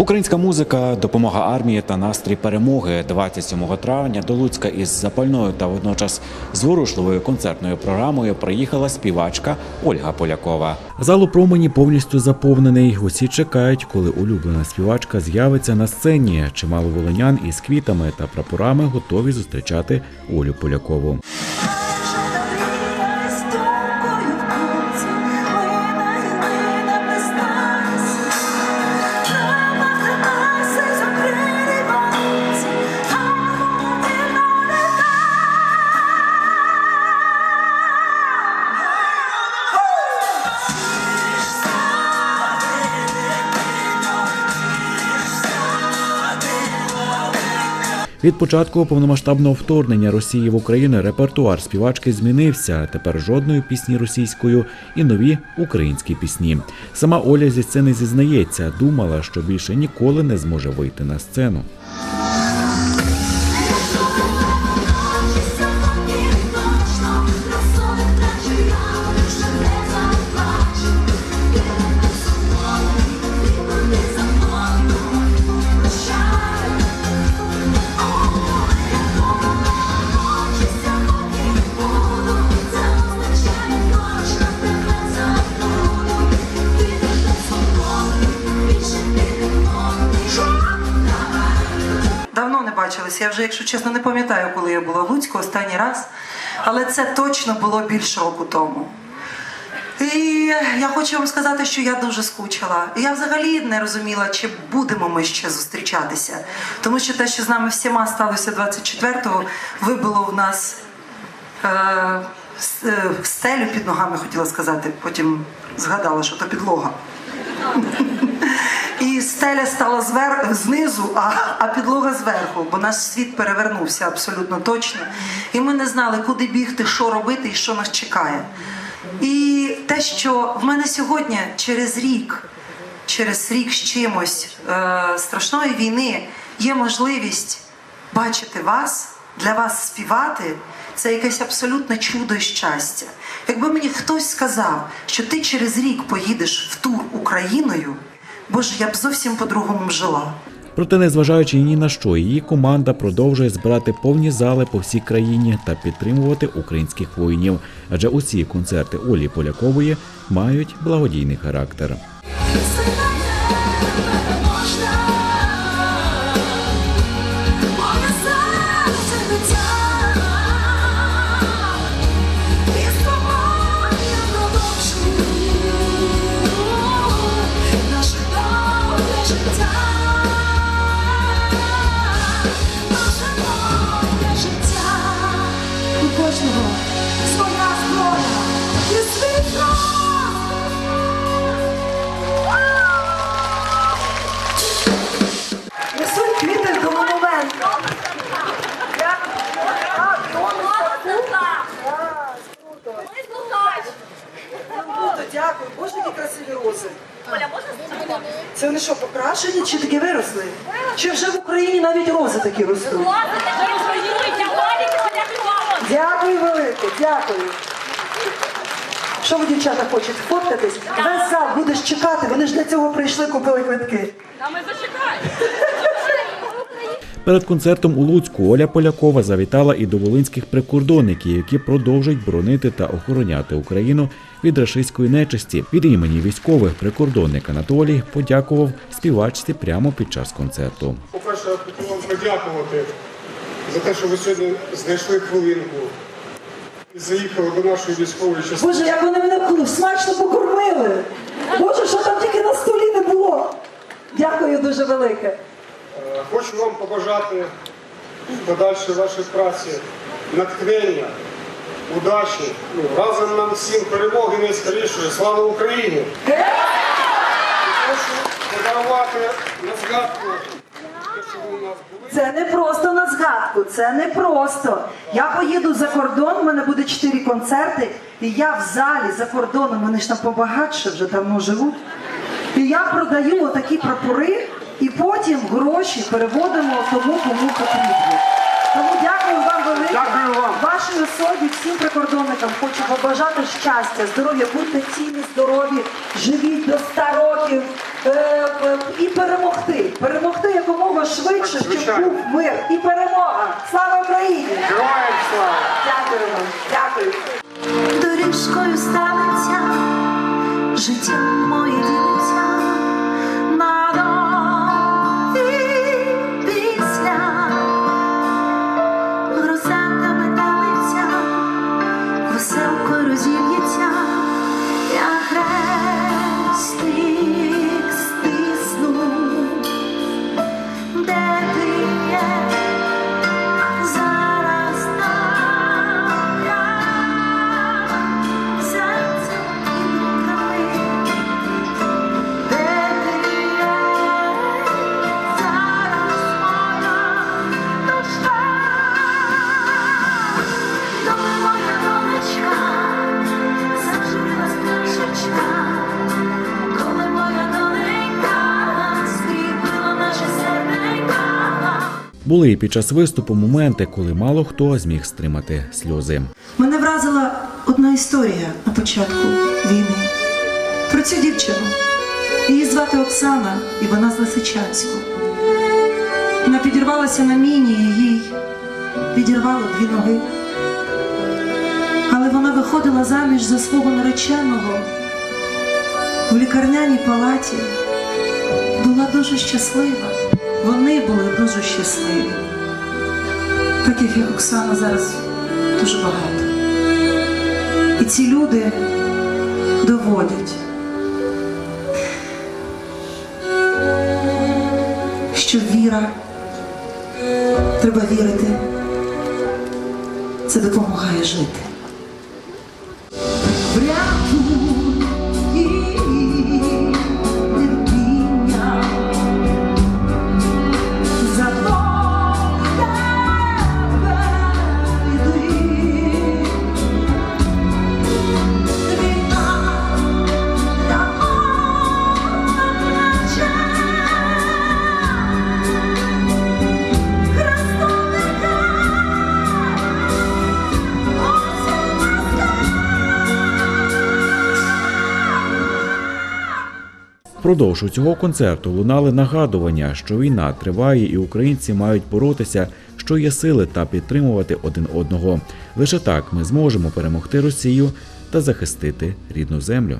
Українська музика, допомога армії та настрій перемоги 27 травня до Луцька із запальною та водночас зворушливою концертною програмою приїхала співачка Ольга Полякова. Зал у промені повністю заповнений. Усі чекають, коли улюблена співачка з'явиться на сцені. Чимало волинян із квітами та прапорами готові зустрічати Олю Полякову. Від початку повномасштабного вторгнення Росії в Україну репертуар співачки змінився. Тепер жодної пісні російською і нові українські пісні. Сама Оля зі сцени зізнається, думала, що більше ніколи не зможе вийти на сцену. Бачилися. Я вже, якщо чесно, не пам'ятаю, коли я була в Луцьку останній раз. Але це точно було більше року тому. І я хочу вам сказати, що я дуже скучила. І Я взагалі не розуміла, чи будемо ми ще зустрічатися. Тому що те, що з нами всіма сталося 24-го, вибило в нас е, е, стелю під ногами, хотіла сказати. Потім згадала, що то підлога. Стеля стала звер... знизу, а, а підлога зверху, бо наш світ перевернувся абсолютно точно. І ми не знали, куди бігти, що робити і що нас чекає. І те, що в мене сьогодні через рік, через рік з чимось е, страшної війни є можливість бачити вас, для вас співати, це якесь абсолютне чудо і щастя. Якби мені хтось сказав, що ти через рік поїдеш в тур Україною, боже, я б зовсім по-другому жила. Проте, незважаючи ні на що, її команда продовжує збирати повні зали по всій країні та підтримувати українських воїнів. Адже усі концерти Олі Полякової мають благодійний характер. Це вони що, покрашені чи такі виросли? Чи вже в Україні навіть рози такі ростуть? Дякую велике, дякую. Що ви, дівчата, хочете фоткатись? Весь зал будеш чекати, вони ж для цього прийшли, купили квитки. Перед концертом у Луцьку Оля Полякова завітала і до волинських прикордонників, які продовжують боронити та охороняти Україну від рашистської нечисті. Від імені військових прикордонник Анатолій подякував співачці прямо під час концерту. По-перше, я хотів вам подякувати за те, що ви сьогодні знайшли хвилинку і заїхали до нашої військової частини. Боже, як вони мене смачно покормили. Боже, що там тільки на столі не було. Дякую дуже велике. Е, Хочу вам побажати в подальшій вашій праці натхнення, удачі, ну, разом нам всім перемоги найскорішої. Слава Україні! Хочу подарувати на згадку. Це не просто на згадку, це не просто. Я поїду за кордон, у мене буде чотири концерти, і я в залі за кордоном, вони ж там побагатше вже давно живуть. І я продаю отакі прапори, і потім гроші переводимо тому, кому потрібно. Тому дякую вам велике. Дякую вам. Ваш вашій особі, всім прикордонникам хочу побажати щастя, здоров'я, будьте цілі, здорові, живіть до 100 років е, е, і перемогти. Перемогти якомога швидше, щоб був мир і перемога. Слава Україні! Героям слава! Дякую вам, дякую. доріжкою станеться, життя моє Були і під час виступу моменти, коли мало хто зміг стримати сльози. Мене вразила одна історія на початку війни про цю дівчину. Її звати Оксана, і вона з Лисичанську. Вона підірвалася на міні, і їй відірвало дві ноги. Але вона виходила заміж за свого нареченого в лікарняній палаті. Була дуже щаслива. Вони були дуже щасливі. Таких як Оксана зараз дуже багато. І ці люди доводять, що віра, треба вірити, це допомагає жити. Впродовж цього концерту лунали нагадування, що війна триває і українці мають боротися, що є сили та підтримувати один одного. Лише так ми зможемо перемогти Росію та захистити рідну землю.